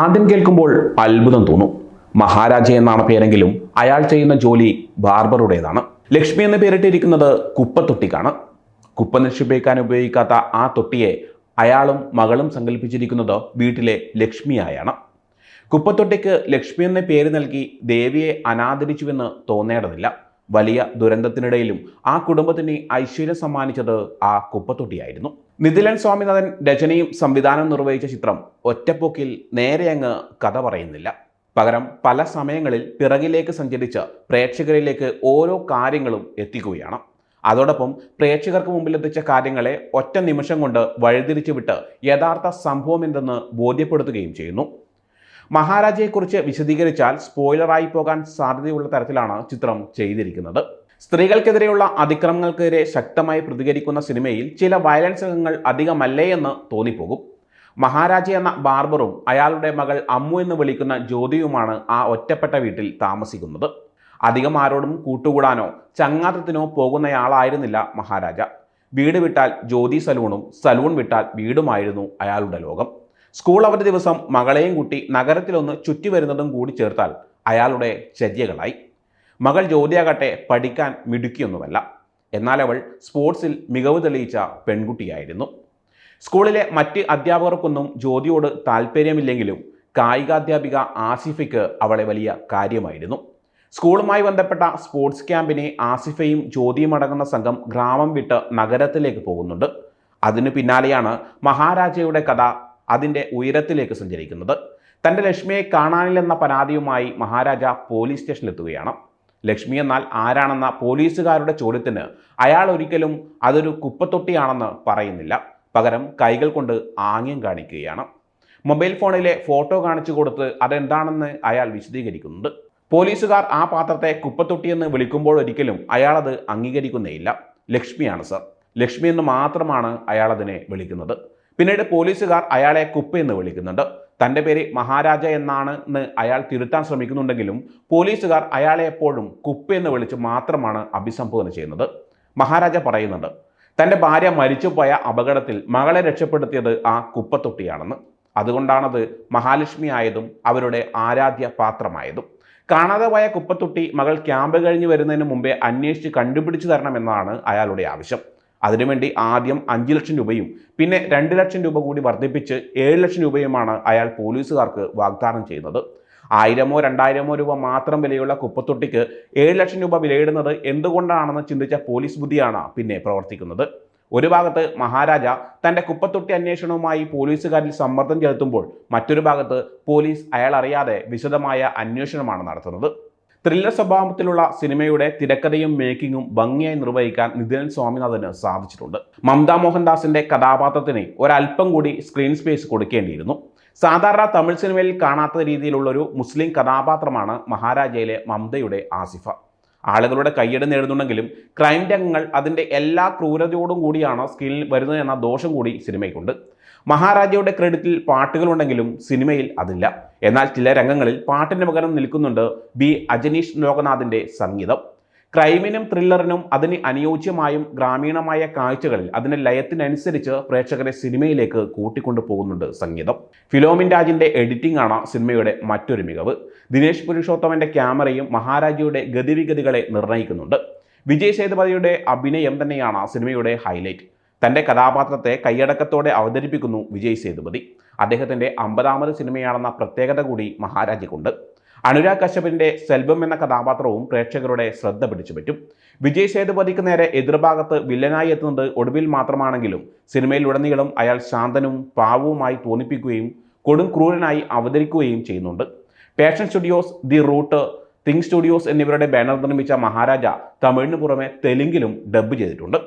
ആദ്യം കേൾക്കുമ്പോൾ അത്ഭുതം തോന്നും. മഹാരാജ എന്നാണ് പേരെങ്കിലും അയാൾ ചെയ്യുന്ന ജോലി ബാർബറുടേതാണ്. ലക്ഷ്മി എന്ന് പേരിട്ടിരിക്കുന്നത് കുപ്പത്തൊട്ടിക്കാണ്. കുപ്പ നിക്ഷേപിക്കാൻ ഉപയോഗിക്കാത്ത ആ തൊട്ടിയെ അയാളും മകളും സങ്കല്പിച്ചിരിക്കുന്നത് വീട്ടിലെ ലക്ഷ്മിയായാണ്. കുപ്പത്തൊട്ടിക്ക് ലക്ഷ്മി എന്ന പേര് നൽകി ദേവിയെ അനാദരിച്ചുവെന്ന് തോന്നേണ്ടതില്ല. വലിയ ദുരന്തത്തിനിടയിലും ആ കുടുംബത്തിന് ഐശ്വര്യം സമ്മാനിച്ചത് ആ കുപ്പത്തൊട്ടിയായിരുന്നു. നിതിലൻ സ്വാമിനാഥൻ രചനയും സംവിധാനം നിർവഹിച്ച ചിത്രം ഒറ്റപ്പൊക്കിൽ നേരെ അങ്ങ് കഥ പറയുന്നില്ല. പകരം പല സമയങ്ങളിൽ പിറകിലേക്ക് സഞ്ചരിച്ച് പ്രേക്ഷകരിലേക്ക് ഓരോ കാര്യങ്ങളും എത്തിക്കുകയാണ്. അതോടൊപ്പം പ്രേക്ഷകർക്ക് മുമ്പിൽ എത്തിച്ച കാര്യങ്ങളെ ഒറ്റ നിമിഷം കൊണ്ട് വഴിതിരിച്ചു വിട്ട് യഥാർത്ഥ സംഭവം എന്തെന്ന് ബോധ്യപ്പെടുത്തുകയും ചെയ്യുന്നു. മഹാരാജയെക്കുറിച്ച് വിശദീകരിച്ചാൽ സ്പോയിലറായി പോകാൻ സാധ്യതയുള്ള തരത്തിലാണ് ചിത്രം ചെയ്തിരിക്കുന്നത്. സ്ത്രീകൾക്കെതിരെയുള്ള അതിക്രമങ്ങൾക്കെതിരെ ശക്തമായി പ്രതികരിക്കുന്ന സിനിമയിൽ ചില വയലൻസ് രംഗങ്ങൾ അധികമല്ലേ എന്ന് തോന്നിപ്പോകും. മഹാരാജ എന്ന ബാർബറും അയാളുടെ മകൾ അമ്മു എന്ന് വിളിക്കുന്ന ജ്യോതിയുമാണ് ആ ഒറ്റപ്പെട്ട വീട്ടിൽ താമസിക്കുന്നത്. അധികം ആരോടും കൂട്ടുകൂടാനോ ചങ്ങാത്തത്തിനോ പോകുന്നയാളായിരുന്നില്ല മഹാരാജ. വീട് വിട്ടാൽ ജ്യോതി സലൂണും സലൂൺ വിട്ടാൽ വീടുമായിരുന്നു അയാളുടെ ലോകം. സ്കൂൾ അവധി ദിവസം മകളെയും കുട്ടി നഗരത്തിലൊന്ന് ചുറ്റി വരുന്നതും കൂടി ചേർത്താൽ അയാളുടെ ചര്യകളായി. മകൾ ജ്യോതിയാകട്ടെ പഠിക്കാൻ മിടുക്കിയൊന്നുമല്ല. എന്നാൽ അവൾ സ്പോർട്സിൽ മികവ് തെളിയിച്ച പെൺകുട്ടിയായിരുന്നു. സ്കൂളിലെ മറ്റ് അധ്യാപകർക്കൊന്നും ജ്യോതിയോട് താല്പര്യമില്ലെങ്കിലും കായികാധ്യാപിക ആസിഫയ്ക്ക് അവളെ വലിയ കാര്യമായിരുന്നു. സ്കൂളുമായി ബന്ധപ്പെട്ട സ്പോർട്സ് ക്യാമ്പിനെ ആസിഫയും ജ്യോതിയും അടങ്ങുന്ന സംഘം ഗ്രാമം വിട്ട് നഗരത്തിലേക്ക് പോകുന്നുണ്ട്. അതിനു പിന്നാലെയാണ് മഹാരാജയുടെ കഥ അതിന്റെ ഉയരത്തിലേക്ക് സഞ്ചരിക്കുന്നത്. തന്റെ ലക്ഷ്മിയെ കാണാനില്ലെന്ന പരാതിയുമായി മഹാരാജ പോലീസ് സ്റ്റേഷനിലെത്തുകയാണ്. ലക്ഷ്മി എന്നാൽ ആരാണെന്ന പോലീസുകാരുടെ ചോദ്യത്തിന് അയാൾ ഒരിക്കലും അതൊരു കുപ്പത്തൊട്ടിയാണെന്ന് പറയുന്നില്ല. പകരം കൈകൾ കൊണ്ട് ആംഗ്യം കാണിക്കുകയാണ്. മൊബൈൽ ഫോണിലെ ഫോട്ടോ കാണിച്ചു കൊടുത്ത് അതെന്താണെന്ന് അയാൾ വിശദീകരിക്കുന്നുണ്ട്. പോലീസുകാർ ആ പാത്രത്തെ കുപ്പത്തൊട്ടിയെന്ന് വിളിക്കുമ്പോഴൊരിക്കലും അയാളത് അംഗീകരിക്കുന്നേയില്ല. ലക്ഷ്മിയാണ് സർ. ലക്ഷ്മി എന്ന് മാത്രമാണ് അയാൾ അതിനെ വിളിക്കുന്നത്. പിന്നീട് പോലീസുകാർ അയാളെ കുപ്പ എന്ന് വിളിക്കുന്നുണ്ട്. തന്റെ പേര് മഹാരാജ എന്നാണ് എന്ന് അയാൾ തിരുത്താൻ ശ്രമിക്കുന്നുണ്ടെങ്കിലും പോലീസുകാർ അയാളെ എപ്പോഴും കുപ്പ എന്ന് വിളിച്ച് മാത്രമാണ് അഭിസംബോധന ചെയ്യുന്നത്. മഹാരാജ പറയുന്നുണ്ട് തന്റെ ഭാര്യ മരിച്ചുപോയ അപകടത്തിൽ മകളെ രക്ഷപ്പെടുത്തിയത് ആ കുപ്പത്തൊട്ടിയാണെന്ന്. അതുകൊണ്ടാണത് മഹാലക്ഷ്മി ആയതും അവരുടെ ആരാധ്യ പാത്രമായതും. കാണാതെ പോയ കുപ്പത്തൊട്ടി മകൾ ക്യാമ്പ് കഴിഞ്ഞ് വരുന്നതിന് മുമ്പേ അന്വേഷിച്ച് കണ്ടുപിടിച്ചു തരണമെന്നാണ് അയാളുടെ ആവശ്യം. അതിനുവേണ്ടി ആദ്യം അഞ്ച് ലക്ഷം രൂപയും പിന്നെ രണ്ട് ലക്ഷം രൂപ കൂടി വർദ്ധിപ്പിച്ച് ഏഴ് ലക്ഷം രൂപയുമാണ് അയാൾ പോലീസുകാർക്ക് വാഗ്ദാനം ചെയ്യുന്നത്. ആയിരമോ രണ്ടായിരമോ രൂപ മാത്രം വിലയുള്ള കുപ്പത്തൊട്ടിക്ക് ഏഴ് ലക്ഷം രൂപ വിലയിടുന്നത് എന്തുകൊണ്ടാണെന്ന് ചിന്തിച്ച പോലീസ് ബുദ്ധിയാണ് പിന്നെ പ്രവർത്തിക്കുന്നത്. ഒരു ഭാഗത്ത് മഹാരാജ തന്റെ കുപ്പത്തൊട്ടി അന്വേഷണവുമായി പോലീസുകാരിൽ സമ്മർദ്ദം ചെലുത്തുമ്പോൾ മറ്റൊരു ഭാഗത്ത് പോലീസ് അയാൾ അറിയാതെ വിശദമായ അന്വേഷണമാണ് നടത്തുന്നത്. ത്രില്ലർ സ്വഭാവത്തിലുള്ള സിനിമയുടെ തിരക്കഥയും മേക്കിങ്ങും ഭംഗിയായി നിർവഹിക്കാൻ നിതിൻ സ്വാമിനാഥന് സാധിച്ചിട്ടുണ്ട്. മമത മോഹൻദാസിന്റെ കഥാപാത്രത്തിന് ഒരല്പം കൂടി സ്ക്രീൻ സ്പേസ് കൊടുക്കേണ്ടിയിരുന്നു. സാധാരണ തമിഴ് സിനിമയിൽ കാണാത്ത രീതിയിലുള്ളൊരു മുസ്ലിം കഥാപാത്രമാണ് മഹാരാജയിലെ മമതയുടെ ആസിഫ. ആളുകളുടെ കയ്യടി നേടുന്നുണ്ടെങ്കിലും ക്രൈം രംഗങ്ങൾ അതിന്റെ എല്ലാ ക്രൂരതയോടും കൂടിയാണ് സ്ക്രീനിൽ വരുന്നത് എന്ന ദോഷം കൂടി സിനിമയ്ക്കുണ്ട്. മഹാരാജയുടെ ക്രെഡിറ്റിൽ പാട്ടുകളുണ്ടെങ്കിലും സിനിമയിൽ അതില്ല. എന്നാൽ ചില രംഗങ്ങളിൽ പാട്ടിന് പകരം നിൽക്കുന്നുണ്ട് ബി. അജനീഷ് ലോകനാഥിന്റെ സംഗീതം. ക്രൈമിനും ത്രില്ലറിനും അതിന് അനുയോജ്യമായും ഗ്രാമീണമായ കാഴ്ചകളിൽ അതിന്റെ ലയത്തിനനുസരിച്ച് പ്രേക്ഷകരെ സിനിമയിലേക്ക് കൂട്ടിക്കൊണ്ടു പോകുന്നുണ്ട് സംഗീതം. ഫിലോമിൻ രാജിന്റെ എഡിറ്റിംഗ് ആണ് സിനിമയുടെ മറ്റൊരു മികവ്. ദിനേശ് പുരുഷോത്തമന്റെ ക്യാമറയും മഹാരാജയുടെ ഗതിവിഗതികളെ നിർണയിക്കുന്നുണ്ട്. വിജയ് സേതുപതിയുടെ അഭിനയം തന്നെയാണ് സിനിമയുടെ ഹൈലൈറ്റ് തന്റെ കഥാപാത്രത്തെ കൈയടക്കത്തോടെ അവതരിപ്പിക്കുന്നു വിജയ് സേതുപതി. അദ്ദേഹത്തിന്റെ അമ്പതാമത് സിനിമയാണെന്ന പ്രത്യേകത കൂടി മഹാരാജയ്ക്കുണ്ട്. അനുരാഗ് കശ്യപിന്റെ സെൽവം എന്ന കഥാപാത്രവും പ്രേക്ഷകരുടെ ശ്രദ്ധ പിടിച്ചുപറ്റും വിജയ് സേതുപതിക്ക് നേരെ എതിർഭാഗത്ത് വില്ലനായി എത്തുന്നത് ഒടുവിൽ മാത്രമാണെങ്കിലും സിനിമയിലുടനീളം അയാൾ ശാന്തനും പാവവുമായി തോന്നിപ്പിക്കുകയും കൊടും ക്രൂരനായി അവതരിക്കുകയും ചെയ്യുന്നുണ്ട്. Passion Studios the Route Think Studios എന്നിവരുടെ ബാനർ നിർമ്മിച്ച മഹാരാജ തമിഴിന് പുറമെ തെലുങ്കിലും ഡബ്ബ് ചെയ്തിട്ടുണ്ട്.